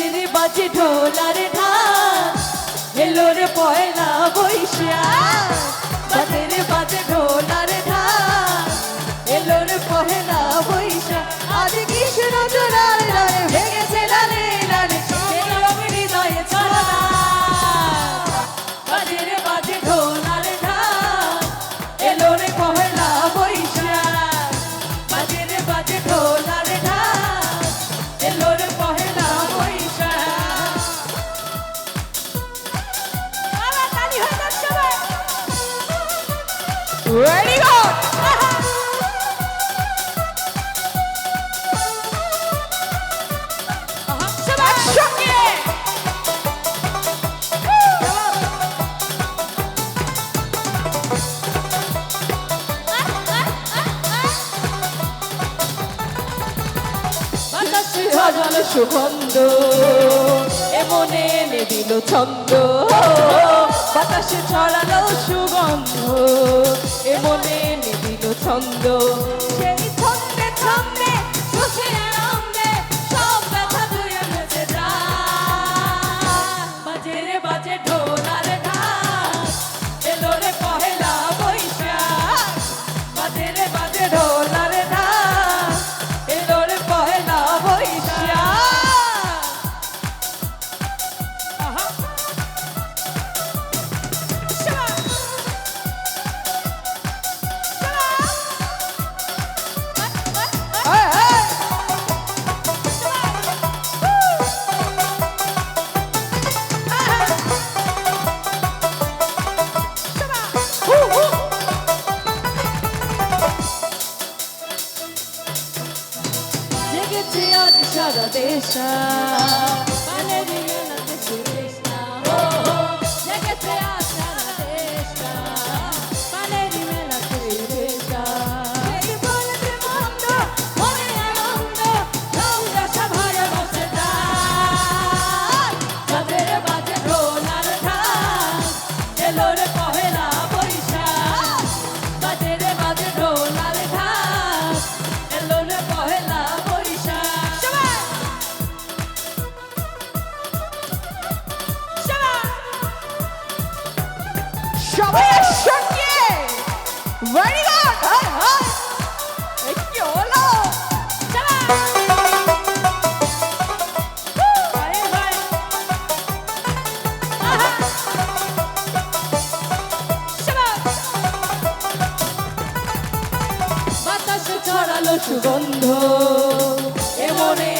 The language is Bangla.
বাঁশির বাজে ঢোলার ঢাল এলো পয়লা বৈশাখ ভেরি গুড ঝরাল সুগন্ধ এমনে এনে দিল ছন্দ। বাতাসে ছড়ালো সুগন্ধ এমনে মনে নিবিল ছন্দ। সে cabeça. Valeria. সবাই একসঙ্গে। সুগন্ধ। এমনে